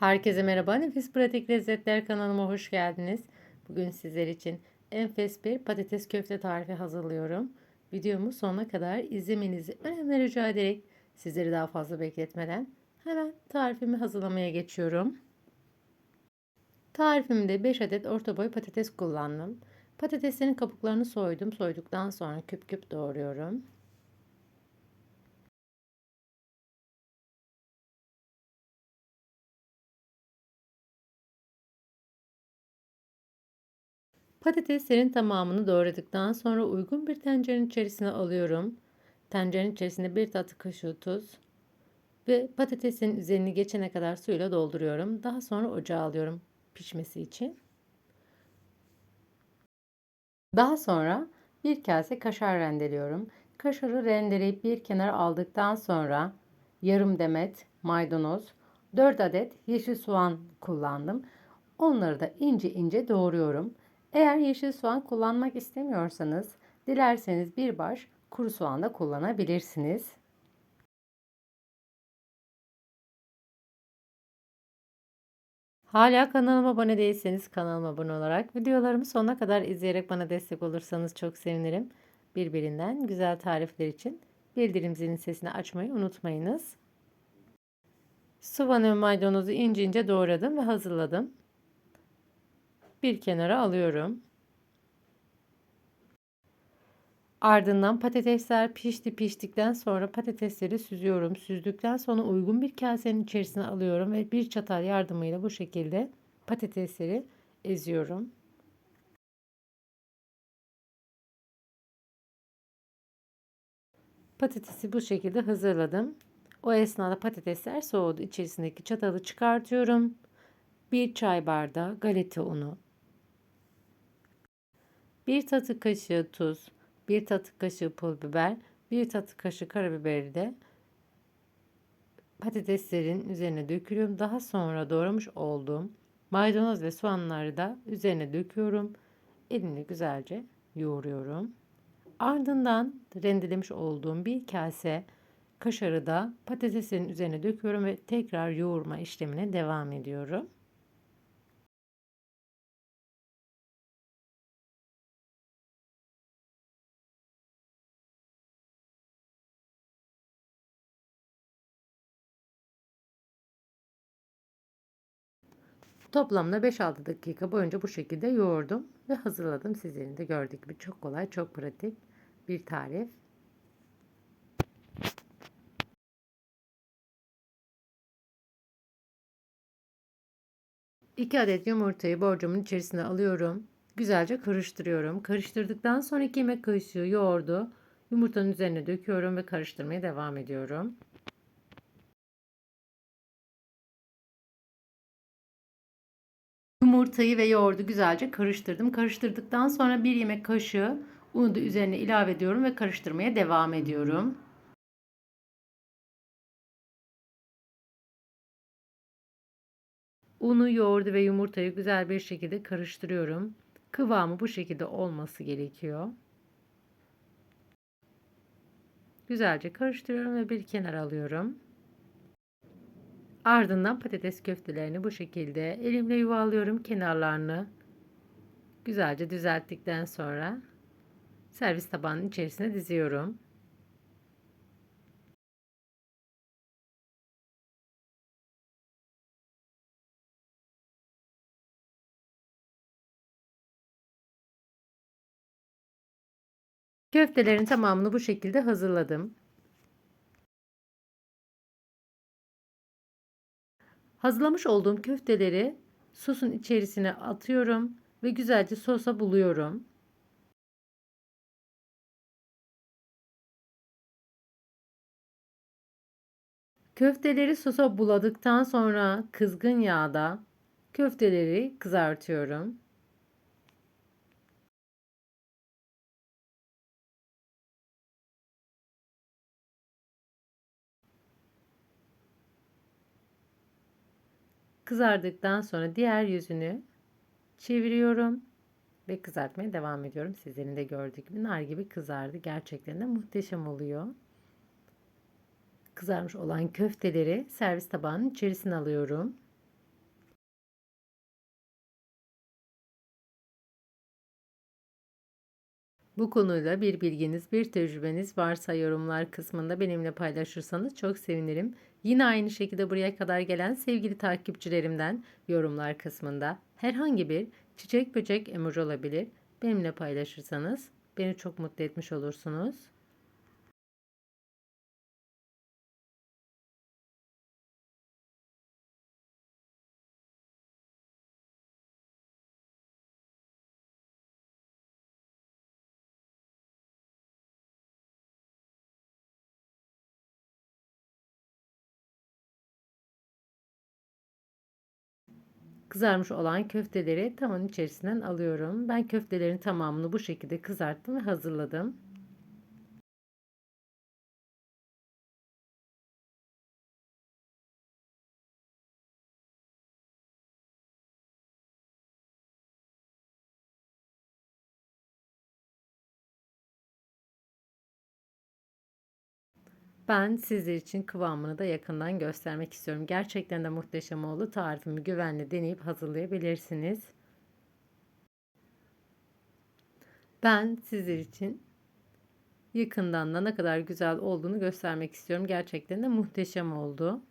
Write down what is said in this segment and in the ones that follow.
Herkese merhaba. Nefis Pratik Lezzetler kanalıma hoş geldiniz. Bugün sizler için enfes bir patates köfte tarifi hazırlıyorum. Videomu sonuna kadar izlemenizi önemli rica ederek sizleri daha fazla bekletmeden hemen tarifimi hazırlamaya geçiyorum. Tarifimde 5 adet orta boy patates kullandım. Patateslerin kabuklarını soydum. Soyduktan sonra küp küp doğruyorum. Patateslerin tamamını doğradıktan sonra uygun bir tencerenin içerisine alıyorum. Tencerenin içerisine bir tatlı kaşığı tuz ve patatesin üzerini geçene kadar suyla dolduruyorum. Daha sonra ocağa alıyorum pişmesi için. Daha sonra bir kase kaşar rendeliyorum. Kaşarı rendeleyip bir kenara aldıktan sonra yarım demet maydanoz, 4 adet yeşil soğan kullandım. Onları da ince ince doğruyorum. Eğer yeşil soğan kullanmak istemiyorsanız dilerseniz bir baş kuru soğan da kullanabilirsiniz. Hala kanalıma abone değilseniz kanalıma abone olarak videolarımı sonuna kadar izleyerek bana destek olursanız çok sevinirim. Birbirinden güzel tarifler için bildirim zilin sesini açmayı unutmayınız. Soğan ve maydanozu ince ince doğradım ve hazırladım bir kenara alıyorum. Ardından patatesler pişti piştikten sonra patatesleri süzüyorum. Süzdükten sonra uygun bir kasenin içerisine alıyorum ve bir çatal yardımıyla bu şekilde patatesleri eziyorum. Patatesi bu şekilde hazırladım. O esnada patatesler soğudu. İçerisindeki çatalı çıkartıyorum. Bir çay bardağı galeta unu, 1 tatlı kaşığı tuz, 1 tatlı kaşığı pul biber, 1 tatlı kaşığı karabiberi de patateslerin üzerine döküyorum. Daha sonra doğramış olduğum maydanoz ve soğanları da üzerine döküyorum. Elimle güzelce yoğuruyorum. Ardından rendelemiş olduğum bir kase kaşarı da patateslerin üzerine döküyorum ve tekrar yoğurma işlemine devam ediyorum. Toplamda 5-6 dakika boyunca bu şekilde yoğurdum ve hazırladım. Sizlerin de gördüğü gibi çok kolay, çok pratik bir tarif. İki adet yumurtayı borcumun içerisine alıyorum. Güzelce karıştırıyorum. Karıştırdıktan sonra 2 yemek kaşığı yoğurdu yumurtanın üzerine döküyorum ve karıştırmaya devam ediyorum. Yumurtayı ve yoğurdu güzelce karıştırdım. Karıştırdıktan sonra bir yemek kaşığı unu da üzerine ilave ediyorum ve karıştırmaya devam ediyorum. Unu, yoğurdu ve yumurtayı güzel bir şekilde karıştırıyorum. Kıvamı bu şekilde olması gerekiyor. Güzelce karıştırıyorum ve bir kenara alıyorum. Ardından patates köftelerini bu şekilde elimle yuvarlıyorum kenarlarını. Güzelce düzelttikten sonra servis tabağının içerisine diziyorum. Köftelerin tamamını bu şekilde hazırladım. Hazırlamış olduğum köfteleri sosun içerisine atıyorum ve güzelce sosa buluyorum. Köfteleri sosa buladıktan sonra kızgın yağda köfteleri kızartıyorum. Kızardıktan sonra diğer yüzünü çeviriyorum ve kızartmaya devam ediyorum. Sizlerin de gördüğü gibi nar gibi kızardı. Gerçekten de muhteşem oluyor. Kızarmış olan köfteleri servis tabağının içerisine alıyorum. Bu konuyla bir bilginiz, bir tecrübeniz varsa yorumlar kısmında benimle paylaşırsanız çok sevinirim. Yine aynı şekilde buraya kadar gelen sevgili takipçilerimden yorumlar kısmında herhangi bir çiçek böcek emoji olabilir. Benimle paylaşırsanız beni çok mutlu etmiş olursunuz. Kızarmış olan köfteleri tavanın içerisinden alıyorum. Ben köftelerin tamamını bu şekilde kızarttım ve hazırladım. Ben sizler için kıvamını da yakından göstermek istiyorum. Gerçekten de muhteşem oldu. Tarifimi güvenle deneyip hazırlayabilirsiniz. Ben sizler için yakından da ne kadar güzel olduğunu göstermek istiyorum. Gerçekten de muhteşem oldu.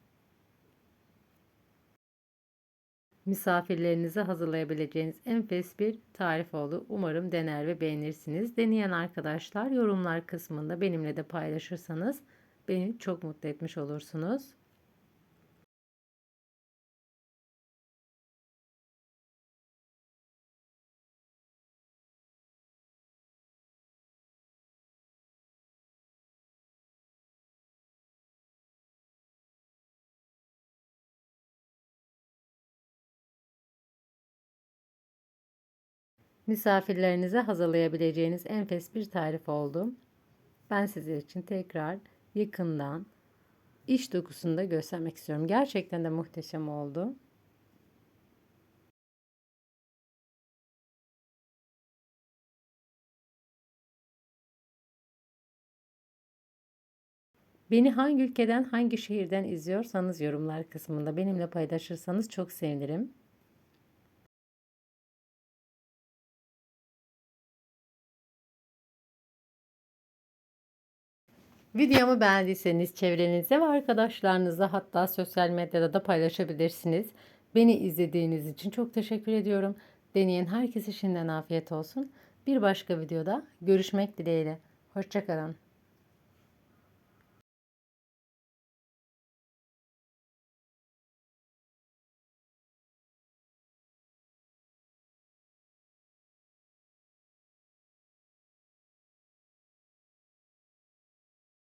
Misafirlerinize hazırlayabileceğiniz enfes bir tarif oldu. Umarım dener ve beğenirsiniz. Deneyen arkadaşlar yorumlar kısmında benimle de paylaşırsanız Beni çok mutlu etmiş olursunuz. Misafirlerinize hazırlayabileceğiniz enfes bir tarif oldu. Ben sizler için tekrar yakından iç dokusunu da göstermek istiyorum. Gerçekten de muhteşem oldu. Beni hangi ülkeden, hangi şehirden izliyorsanız yorumlar kısmında benimle paylaşırsanız çok sevinirim. Videomu beğendiyseniz çevrenizde ve arkadaşlarınızla hatta sosyal medyada da paylaşabilirsiniz. Beni izlediğiniz için çok teşekkür ediyorum. Deneyen herkese şimdiden afiyet olsun. Bir başka videoda görüşmek dileğiyle. Hoşçakalın.